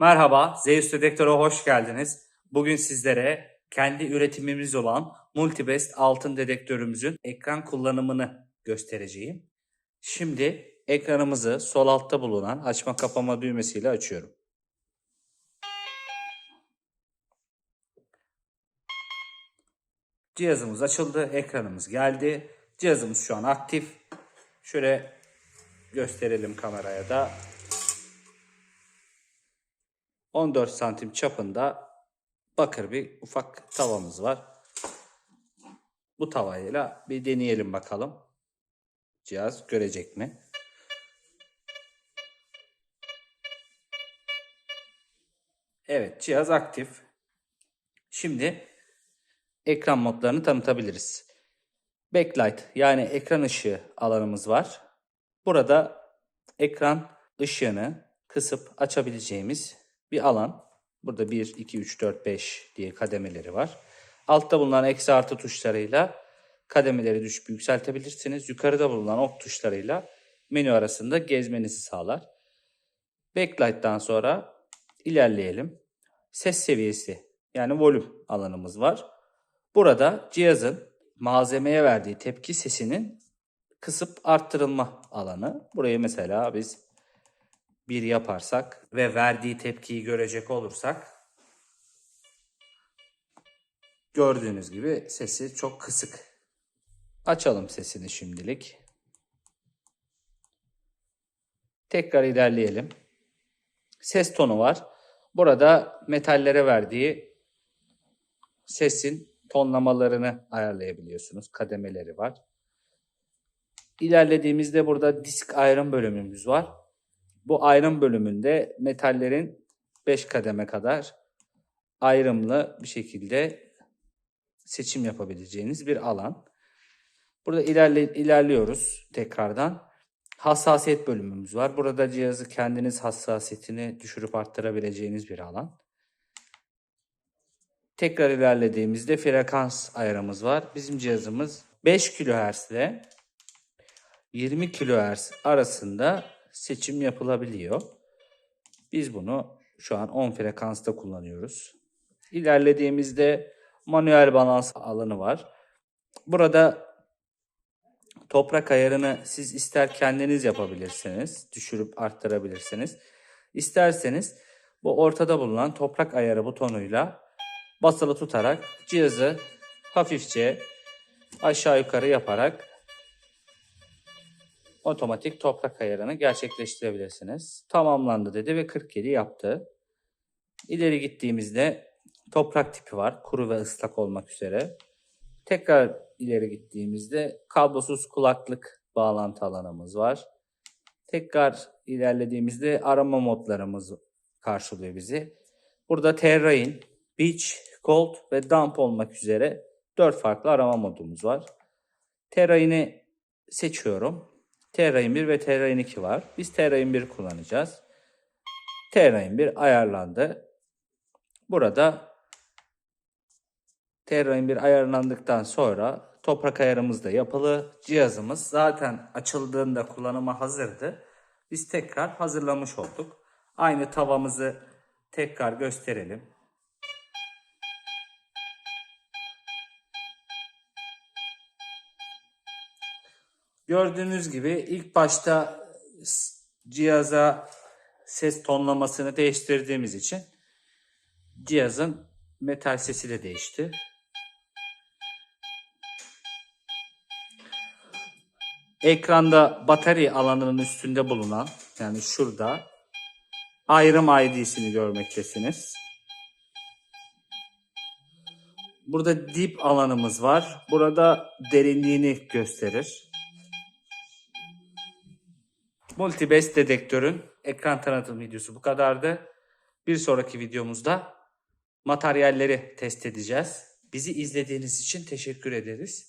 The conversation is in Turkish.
Merhaba, Zeus Dedektör'e hoş geldiniz. Bugün sizlere kendi üretimimiz olan Multibest altın dedektörümüzün ekran kullanımını göstereceğim. Şimdi ekranımızı sol altta bulunan açma kapama düğmesiyle açıyorum. Cihazımız açıldı, ekranımız geldi. Cihazımız şu an aktif. Şöyle gösterelim kameraya da. 14 santim çapında bakır bir ufak tavamız var. Bu tavayla bir deneyelim bakalım. Cihaz görecek mi? Evet cihaz aktif. Şimdi ekran modlarını tanıtabiliriz. Backlight yani ekran ışığı alanımız var. Burada ekran ışığını kısıp açabileceğimiz bir alan. Burada 1, 2, 3, 4, 5 diye kademeleri var. Altta bulunan eksi artı tuşlarıyla kademeleri düşüp yükseltebilirsiniz. Yukarıda bulunan ok tuşlarıyla menü arasında gezmenizi sağlar. Backlight'tan sonra ilerleyelim. Ses seviyesi yani volüm alanımız var. Burada cihazın malzemeye verdiği tepki sesinin kısıp arttırılma alanı. Burayı mesela biz bir yaparsak ve verdiği tepkiyi görecek olursak gördüğünüz gibi sesi çok kısık. Açalım sesini şimdilik. Tekrar ilerleyelim. Ses tonu var. Burada metallere verdiği sesin tonlamalarını ayarlayabiliyorsunuz. Kademeleri var. İlerlediğimizde burada disk ayrım bölümümüz var. Bu ayrım bölümünde metallerin 5 kademe kadar ayrımlı bir şekilde seçim yapabileceğiniz bir alan. Burada ilerle, ilerliyoruz tekrardan. Hassasiyet bölümümüz var. Burada cihazı kendiniz hassasiyetini düşürüp arttırabileceğiniz bir alan. Tekrar ilerlediğimizde frekans ayarımız var. Bizim cihazımız 5 kHz ile 20 kHz arasında seçim yapılabiliyor. Biz bunu şu an 10 frekansta kullanıyoruz. İlerlediğimizde manuel balans alanı var. Burada toprak ayarını siz ister kendiniz yapabilirsiniz, düşürüp arttırabilirsiniz. İsterseniz bu ortada bulunan toprak ayarı butonuyla basılı tutarak cihazı hafifçe aşağı yukarı yaparak otomatik toprak ayarını gerçekleştirebilirsiniz. Tamamlandı dedi ve 47 yaptı. İleri gittiğimizde toprak tipi var. Kuru ve ıslak olmak üzere. Tekrar ileri gittiğimizde kablosuz kulaklık bağlantı alanımız var. Tekrar ilerlediğimizde arama modlarımız karşılıyor bizi. Burada Terrain, Beach, Gold ve Dump olmak üzere 4 farklı arama modumuz var. Terrain'i seçiyorum. Terrain 1 ve Terrain 2 var. Biz Terrain 1 kullanacağız. Terrain 1 ayarlandı. Burada Terrain 1 ayarlandıktan sonra toprak ayarımız da yapılı. Cihazımız zaten açıldığında kullanıma hazırdı. Biz tekrar hazırlamış olduk. Aynı tavamızı tekrar gösterelim. Gördüğünüz gibi ilk başta cihaza ses tonlamasını değiştirdiğimiz için cihazın metal sesi de değişti. Ekranda batarya alanının üstünde bulunan yani şurada ayrım ID'sini görmektesiniz. Burada dip alanımız var. Burada derinliğini gösterir. Multibest dedektörün ekran tanıtım videosu bu kadardı. Bir sonraki videomuzda materyalleri test edeceğiz. Bizi izlediğiniz için teşekkür ederiz.